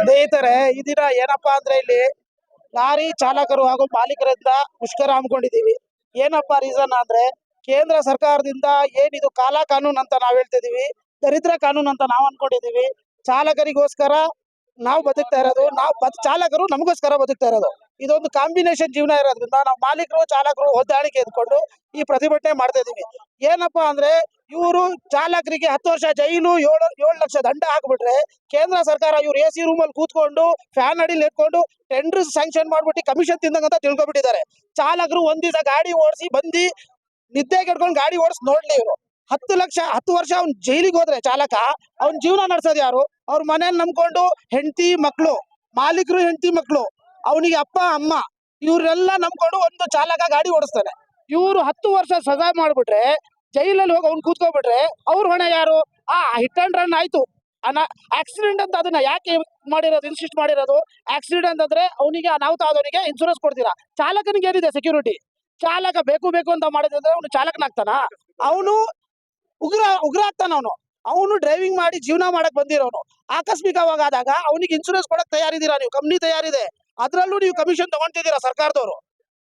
ಸ್ನೇಹಿತರೆ, ಈ ದಿನ ಏನಪ್ಪಾ ಅಂದ್ರೆ ಇಲ್ಲಿ ಲಾರಿ ಚಾಲಕರು ಹಾಗೂ ಮಾಲೀಕರಿಂದ ಮುಷ್ಕರ ಹಮ್ಮಿಕೊಂಡಿದೀವಿ ಏನಪ್ಪಾ ರೀಸನ್ ಅಂದ್ರೆ ಕೇಂದ್ರ ಸರ್ಕಾರದಿಂದ ಏನಿದು ಕಾಲ ಕಾನೂನು ಅಂತ ನಾವ್ ಹೇಳ್ತಿದೀವಿ ದರಿದ್ರ ಕಾನೂನು ಅಂತ ನಾವ್ ಅನ್ಕೊಂಡಿದೀವಿ ಚಾಲಕರಿಗೋಸ್ಕರ ನಾವು ಬದುಕ್ತಾ ಇರೋದು, ನಾವು ಚಾಲಕರು ನಮಗೋಸ್ಕರ ಬದುಕ್ತಾ ಇರೋದು. ಇದೊಂದು ಕಾಂಬಿನೇಷನ್ ಜೀವನ ಇರೋದ್ರಿಂದ ನಾವು ಮಾಲೀಕರು, ಚಾಲಕರು ಹೊಂದಾಣಿಕೆ ಎದ್ಕೊಂಡು ಈ ಪ್ರತಿಭಟನೆ ಮಾಡ್ತಾ ಇದೀವಿ ಏನಪ್ಪಾ ಅಂದ್ರೆ ಇವರು ಚಾಲಕರಿಗೆ ಹತ್ತು ವರ್ಷ ಜೈಲು, ಏಳು ಏಳು ಲಕ್ಷ ದಂಡ ಹಾಕ್ಬಿಟ್ರೆ ಕೇಂದ್ರ ಸರ್ಕಾರ ಇವ್ರು ಎ ಸಿ ರೂಮಲ್ಲಿ ಕೂತ್ಕೊಂಡು ಫ್ಯಾನ್ ಅಡಿಲಿ ಇಟ್ಕೊಂಡು ಟೆಂಡರ್ ಸ್ಯಾಂಕ್ಷನ್ ಮಾಡ್ಬಿಟ್ಟು ಕಮಿಷನ್ ತಿಂದಂಗಂತ ತಿಳ್ಕೊಬಿಟ್ಟಿದ್ದಾರೆ ಚಾಲಕರು ಒಂದ್ ದಿವಸ ಗಾಡಿ ಓಡಿಸಿ ಬಂದು ನಿದ್ದೆ ಕೆಡ್ಕೊಂಡು ಗಾಡಿ ಓಡಿಸಿ ನೋಡ್ಲಿ ಇವರು. ಹತ್ತು ಲಕ್ಷ, ಹತ್ತು ವರ್ಷ ಅವ್ನ್ ಜೈಲಿಗೆ ಹೋದ್ರೆ ಚಾಲಕ, ಅವ್ನ ಜೀವನ ನಡ್ಸೋದ್ ಯಾರು? ಅವ್ರ ಮನೇಲಿ ನಂಬ್ಕೊಂಡು ಹೆಂಡತಿ ಮಕ್ಕಳು ಮಾಲೀಕರು ಹೆಂಡತಿ, ಮಕ್ಳು. ಅವನಿಗೆ ಅಪ್ಪ, ಅಮ್ಮ, ಇವ್ರೆಲ್ಲ ನಂಬ್ಕೊಂಡು ಒಂದು ಚಾಲಕ ಗಾಡಿ ಓಡಿಸ್ತಾನೆ ಇವರು ಹತ್ತು ವರ್ಷ ಸಜಾ ಮಾಡ್ಬಿಟ್ರೆ, ಜೈಲಲ್ಲಿ ಹೋಗಿ ಅವ್ನು ಕೂತ್ಕೊಬಿಟ್ರೆ, ಅವ್ರ ಹೊಣೆ ಯಾರು? ಆ ಹಿಟ್ ಅಂಡ್ ರನ್ ಆಯ್ತು. ಅನ್ನ ಆಕ್ಸಿಡೆಂಟ್ ಅಂತ ಅದನ್ನ ಯಾಕೆ ಮಾಡಿರೋದು ಇನ್ಸಿಸ್ಟ್ ಮಾಡಿರೋದು? ಆಕ್ಸಿಡೆಂಟ್ ಅಂದ್ರೆ ಅವನಿಗೆ ಅನಾಹುತ ಆದವನಿಗೆ ಇನ್ಸೂರೆನ್ಸ್ ಕೊಡ್ತೀರಾ? ಚಾಲಕನಿಗೆ ಏನಿದೆ ಸೆಕ್ಯೂರಿಟಿ ಚಾಲಕ ಬೇಕು ಬೇಕು ಅಂತ ಮಾಡಿದ್ರೆ ಅವನು ಚಾಲಕನಾಗ್ತಾನ? ಅವನು ಉಗ್ರ ಉಗ್ರ ಆಗ್ತಾನ ಅವನು. ಅವನು ಡ್ರೈವಿಂಗ್ ಮಾಡಿ ಜೀವನ ಮಾಡಕ್ ಬಂದಿರೋನು. ಆಕಸ್ಮಿಕವಾಗಾದಾಗ ಅವನಿಗೆ ಇನ್ಸೂರೆನ್ಸ್ ಕೊಡಕ್ ತಯಾರಿದ್ದೀರಾ ನೀವು? ಕಂಪ್ನಿ ತಯಾರಿದೆ. ಅದ್ರಲ್ಲೂ ನೀವು ಕಮಿಷನ್ ತಗೊಂತಿದ್ದೀರಾ ಸರ್ಕಾರದವರು?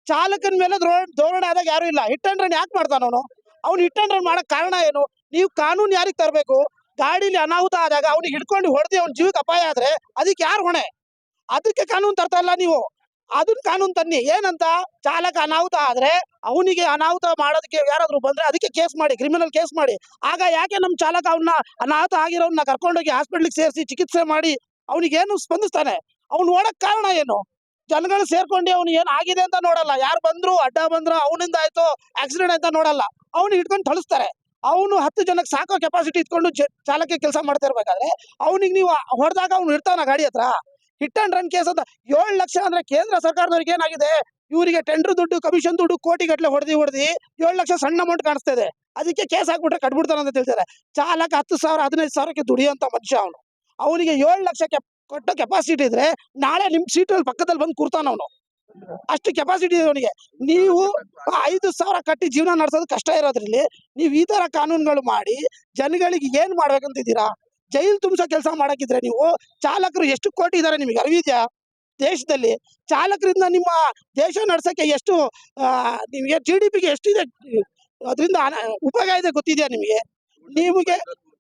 ಚಾಲಕನ ಮೇಲೆ ಧೋರಣೆ ಆದಾಗ ಯಾರು ಇಲ್ಲ. ಹಿಟ್ ಅಂಡ್ ರನ್ ಯಾಕೆ ಮಾಡ್ತಾನ ಅವನು? ಅವ್ನು ಹಿಟ್ ಅಂಡ್ ರನ್ ಮಾಡಕ್ ಕಾರಣ ಏನು? ನೀವು ಕಾನೂನು ಯಾರಿಗೆ ತರಬೇಕು? ಗಾಡಿಲಿ ಅನಾಹುತ ಆದಾಗ ಅವ್ನಿಗೆ ಹಿಡ್ಕೊಂಡು ಹೊಡೆದು ಅವ್ನ ಜೀವಕ್ಕೆ ಅಪಾಯ ಆದ್ರೆ ಅದಕ್ಕೆ ಯಾರು ಹೊಣೆ? ಅದಕ್ಕೆ ಕಾನೂನು ತರ್ತಾ ಇಲ್ಲ ನೀವು. ಅದನ್ನ ಕಾನೂನು ತನ್ನಿ. ಏನಂತ? ಚಾಲಕ ಅನಾಹುತ ಆದ್ರೆ ಅವನಿಗೆ ಅನಾಹುತ ಮಾಡೋದಕ್ಕೆ ಯಾರಾದ್ರೂ ಬಂದ್ರೆ ಅದಕ್ಕೆ ಕೇಸ್ ಮಾಡಿ ಕ್ರಿಮಿನಲ್ ಕೇಸ್ ಮಾಡಿ. ಆಗ ಯಾಕೆ ನಮ್ಮ ಚಾಲಕ ಅವನ್ನ ಅನಾಹುತ ಆಗಿರೋನ್ನ ಕರ್ಕೊಂಡೋಗಿ ಹಾಸ್ಪಿಟ್ಲಿಗೆ ಸೇರಿಸಿ ಚಿಕಿತ್ಸೆ ಮಾಡಿ ಅವನಿಗೇನು ಸ್ಪಂದಿಸ್ತಾನೆ? ಅವ್ನು ಓಡಕ್ ಕಾರಣ ಏನು? ಜನಗಳು ಸೇರ್ಕೊಂಡು ಅವ್ನು ಏನ್ ಆಗಿದೆ ಅಂತ ನೋಡಲ್ಲ. ಯಾರು ಬಂದ್ರು ಅಡ್ಡ ಬಂದ್ರು ಅವನಿಂದ ಆಯ್ತು ಆಕ್ಸಿಡೆಂಟ್ ಅಂತ ನೋಡಲ್ಲ. ಅವ್ನು ಹಿಡ್ಕೊಂಡು ಥಳಿಸ್ತಾರೆ. ಅವನು ಹತ್ತು ಜನಕ್ಕೆ ಸಾಕೋ ಕೆಪಾಸಿಟಿ ಇಟ್ಕೊಂಡು ಚಾಲಕ ಕೆಲಸ ಮಾಡ್ತಾ ಇರ್ಬೇಕಾದ್ರೆ, ಅವನಿಗೆ ನೀವು ಹೊಡೆದಾಗ ಅವ್ನು ಇರ್ತಾನ ಗಾಡಿ ಹತ್ರ? ಹಿಟ್ ಅಂಡ್ ರನ್ ಕೇಸ್ ಅಂತ ಏಳು ಲಕ್ಷ ಅಂದ್ರೆ ಕೇಂದ್ರ ಸರ್ಕಾರದವ್ರಿಗೆ ಏನಾಗಿದೆ? ಇವರಿಗೆ ಟೆಂಡರ್ ದುಡ್ಡು ಕಮಿಷನ್ ದುಡ್ಡು ಕೋಟಿ ಗಟ್ಟಲೆ ಹೊಡೆದಿ ಹೊಡೆದಿ ಏಳು ಲಕ್ಷ ಸಣ್ಣ ಅಮೌಂಟ್ ಕಾಣಿಸ್ತಾ ಇದೆ. ಅದಕ್ಕೆ ಕೇಸ್ ಹಾಕ್ಬಿಟ್ರೆ ಕಟ್ಬಿಡ್ತಾನೆ ಅಂತ ಹೇಳ್ತಾರೆ. ಚಾಲಕ ಹತ್ತು ಸಾವಿರ, ಹದಿನೈದು ಸಾವಿರಕ್ಕೆ ದುಡಿಯುವಂತ ಮನುಷ್ಯ ಅವನು. ಅವನಿಗೆ ಏಳು ಲಕ್ಷ ಕೆಪ್ ಕೊಟ್ಟ ಕೆಪಾಸಿಟಿ ಇದ್ರೆ ನಾಳೆ ನಿಮ್ ಸೀಟಲ್ಲಿ ಪಕ್ಕದಲ್ಲಿ ಬಂದು ಕೂರ್ತಾನ ಅವನು. ಅಷ್ಟು ಕೆಪಾಸಿಟಿ ಇದೆ ಅವನಿಗೆ. ನೀವು ಐದು ಸಾವಿರ ಕಟ್ಟಿ ಜೀವನ ನಡೆಸೋದು ಕಷ್ಟ ಇರೋದ್ರಲ್ಲಿ ನೀವು ಈ ತರ ಕಾನೂನುಗಳು ಮಾಡಿ ಜನಗಳಿಗೆ ಏನ್ ಮಾಡ್ಬೇಕಂತಿದ್ದೀರಾ? ಜೈಲು ತುಂಬಿಸೋ ಕೆಲಸ ಮಾಡಕಿದ್ರೆ ನೀವು ಚಾಲಕರು ಎಷ್ಟು ಕೋಟಿ ಇದಾರೆ ನಿಮಗೆ ಅರಿವಿದ್ಯಾ? ದೇಶದಲ್ಲಿ ಚಾಲಕರಿಂದ ನಿಮ್ಮ ದೇಶ ನಡ್ಸಕ್ಕೆ ಎಷ್ಟು ನಿಮಗೆ ಜಿ ಡಿ ಪಿಗೆ ಎಷ್ಟಿದೆ? ಅದರಿಂದ ಉಪಯೋಗ ಇದೆ ಗೊತ್ತಿದೆಯಾ ನಿಮಗೆ? ನಿಮಗೆ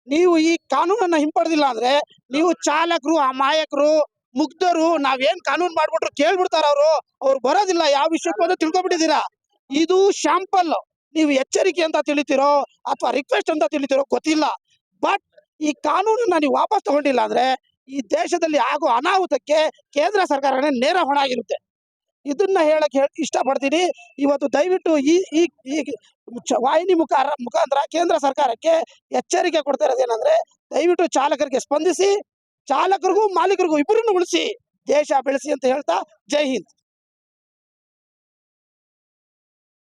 ನೀವು ಈ ಕಾನೂನನ್ನ ಹಿಂಪಡೆದಿಲ್ಲ ಅಂದ್ರೆ ನೀವು ಚಾಲಕರು, ಅಮಾಯಕರು, ಮುಗ್ಧರು, ನಾವೇನ್ ಕಾನೂನು ಮಾಡ್ಬಿಟ್ರು ಕೇಳ್ಬಿಡ್ತಾರ ಅವರು. ಅವ್ರು ಬರೋದಿಲ್ಲ. ಯಾವ ವಿಷಯಕ್ಕೂ ಅಂತ ತಿಳ್ಕೊಬಿಟ್ಟಿದ್ದೀರಾ? ಇದು ಶಾಂಪಲ್ ನೀವು ಎಚ್ಚರಿಕೆ ಅಂತ ತಿಳಿತೀರೋ ಅಥವಾ ರಿಕ್ವೆಸ್ಟ್ ಅಂತ ತಿಳಿತಿರೋ ಗೊತ್ತಿಲ್ಲ. ಬಟ್ ಈ ಕಾನೂನನ್ನ ನೀವು ವಾಪಸ್ ತಗೊಂಡಿಲ್ಲ ಅಂದ್ರೆ ಈ ದೇಶದಲ್ಲಿ ಆಗೋ ಅನಾಹುತಕ್ಕೆ ಕೇಂದ್ರ ಸರ್ಕಾರನೇ ನೇರ ಹೊಣೆ ಆಗಿರುತ್ತೆ. ಇದನ್ನ ಹೇಳಕ್ ಹೇಳ್ ಇಷ್ಟಪಡ್ತೀನಿ. ಇವತ್ತು ದಯವಿಟ್ಟು ಈ ಈ ವಾಹಿನಿ ಮುಖಾರ ಮುಖಾಂತರ ಕೇಂದ್ರ ಸರ್ಕಾರಕ್ಕೆ ಎಚ್ಚರಿಕೆ ಕೊಡ್ತಾ ಇರೋದೇನಂದ್ರೆ ದಯವಿಟ್ಟು ಚಾಲಕರಿಗೆ ಸ್ಪಂದಿಸಿ, ಚಾಲಕರಿಗೂ ಮಾಲೀಕರಿಗೂ ಇಬ್ಬರನ್ನು ಉಳಿಸಿ, ದೇಶ ಬೆಳೆಸಿ ಅಂತ ಹೇಳ್ತಾ ಜೈ ಹಿಂದ್.